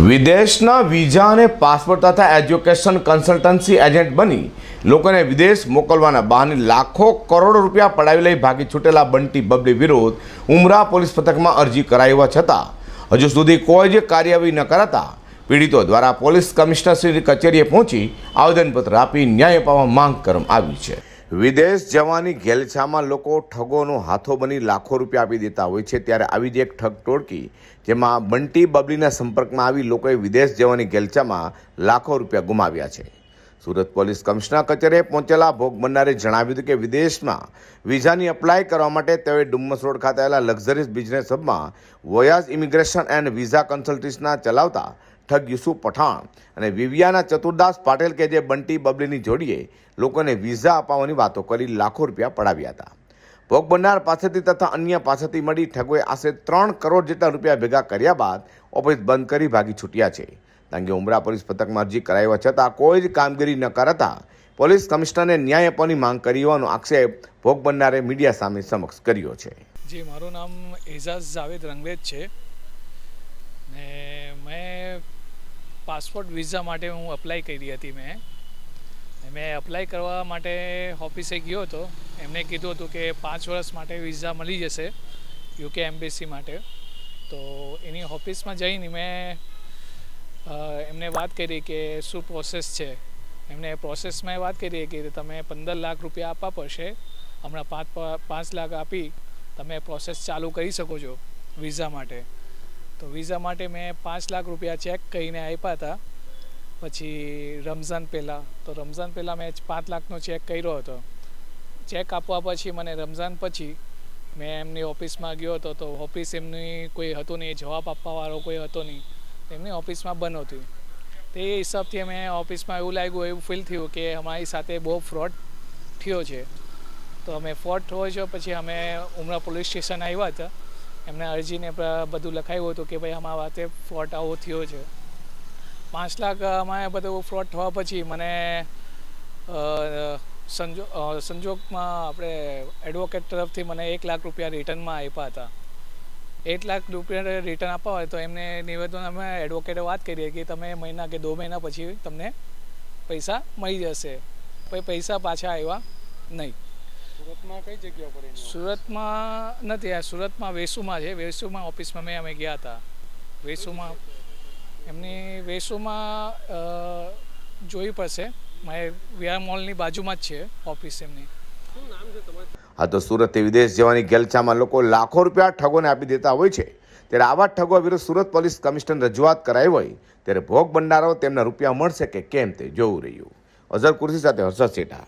વિદેશના વિઝા અને પાસપોર્ટ તથા એજ્યુકેશન કન્સલ્ટન્સી એજન્ટ બની લોકોને વિદેશ મોકલવાના બહાને લાખો કરોડો રૂપિયા પડાવી લઈ ભાગી છૂટેલા બંટી બબલી વિરુદ્ધ ઉમરા પોલીસ પથકમાં અરજી હોવા છતાં હજુ સુધી કોઈ જ કાર્યવાહી ન કરાતા પીડિતો દ્વારા પોલીસ કમિશનરશ્રીની કચેરીએ પહોંચી આવેદનપત્ર આપી ન્યાય અપાવવા માંગ કરવામાં આવી છે. વિદેશ જવાની ઘેલછામાં લોકો ઠગોનો હાથો બની લાખો રૂપિયા આપી દેતા હોય છે. ત્યારે આવી જ એક ઠગ ટોળકી, જેમાં બંટી બબલીના સંપર્કમાં આવી લોકોએ વિદેશ જવાની ઘેલછામાં લાખો રૂપિયા ગુમાવ્યા છે. સુરત પોલીસ કમિશનર કચેરીએ પહોંચેલા ભોગ બનનારે જણાવ્યું હતું કે વિદેશમાં વિઝાની અપ્લાય કરવા માટે તેઓએ ડુમ્મસ રોડ ખાતે આવેલા લક્ઝરીઝ બિઝનેસ હબમાં વોયાઝ ઇમિગ્રેશન એન્ડ વિઝા કન્સલ્ટન્સીના ચલાવતા ઠગ યુસુફ પઠાણ અને વિવિયાના ચતુર્દાસ પાટેલ કે જે બંટી બબલીની જોડીએ લોકોને વિઝા અપાવવાની વાતો કરી લાખો રૂપિયા પડાવ્યા હતા. ભોગ બનનાર પાસેથી તથા અન્ય પાસેથી મળી ઠગોએ આશરે ત્રણ કરોડ જેટલા રૂપિયા ભેગા કર્યા બાદ ઓફિસ બંધ કરી ભાગી છૂટ્યા છે. કે ઉમરા પોલીસ પથકમાં અરજી કરાવ્યા છતાં કોઈ જ કામગીરી ન કરાતા પોલીસ કમિશનરને ન્યાય આપવાની માંગ કરી હોવાનો આક્ષેપ ભોગ બનનારે મીડિયા સામે સમક્ષ કર્યો છે. જી, મારું નામ એઝાઝ જાવેદ રંગવેદ છે. ને મેં પાસપોર્ટ વિઝા માટે હું અપ્લાય કરી હતી મેં. મેં અપ્લાય કરવા માટે ઓફિસે ગયો હતો. એમણે કીધું હતું કે પાંચ વર્ષ માટે વિઝા મળી જશે યુકે એમ્બેસી માટે. તો એની ઓફિસમાં જઈને મેં એમને વાત કરી કે શું પ્રોસેસ છે. એમને પ્રોસેસમાં વાત કરી કે તમે પંદર લાખ રૂપિયા આપવા પડશે. હમણાં પાંચ પાંચ લાખ આપી તમે પ્રોસેસ ચાલુ કરી શકો છો વિઝા માટે. તો વિઝા માટે મેં પાંચ લાખ રૂપિયા ચેક કરીને આપ્યા હતા. પછી રમઝાન પહેલાં, તો રમઝાન પહેલાં મેં પાંચ લાખનો ચેક કર્યો હતો. ચેક આપવા પછી મને રમઝાન પછી મેં એમની ઓફિસમાં ગયો હતો, તો ઓફિસ એમની કોઈ હતું નહીં, જવાબ આપવાવાળો કોઈ હતો નહીં એમની ઓફિસમાં બંધ હતી. તે હિસાબથી મેં ઓફિસમાં એવું લાગ્યું, એવું ફીલ થયું કે અમારી સાથે બહુ ફ્રોડ થયો છે. તો અમે ફ્રોડ થયો છે, પછી અમે ઉમરા પોલીસ સ્ટેશન આવ્યા હતા. એમને અરજીને બધું લખાયું હતું કે ભાઈ આમાં વાતે ફ્રોડ આવો થયો છે. પાંચ લાખ અમારે બધું ફ્રોડ થવા પછી મને સંજો સંજોગમાં આપણે એડવોકેટ તરફથી મને એક લાખ રૂપિયા રિટર્નમાં આપ્યા હતા. એક લાખ રૂપિયા રિટર્ન આપવા હોય તો એમને નિવેદન અમે એડવોકેટે વાત કરીએ કે તમે મહિના કે દો મહિના પછી તમને પૈસા મળી જશે. પછી પૈસા પાછા આવ્યા નહીં. સુરતમાં કઈ જગ્યા પર સુરતમાં નથી આ સુરતમાં વેસુમાં છે. વેસુમાં ઓફિસમાં મેં અમે ગયા હતા. વેસુમાં એમની વેસુમાં જોયું પડશે. મારે વિહાર મોલની બાજુમાં જ છે ઓફિસ એમની. હા નામ છે તમારું? આ તો સુરતથી વિદેશ જવાની ગેલચામાં લોકો લાખો રૂપિયા ઠગોને આપી દેતા હોય છે. ત્યારે આવા ઠગો વિરુદ્ધ સુરત પોલીસ કમિશનર રજૂઆત કરાઈ હોય ત્યારે ભોગ બનનારો તેમના રૂપિયા મળશે કે કેમ તે જોવું રહ્યું. અઝર કુર્સી સાથે હર્ષદ સેઠા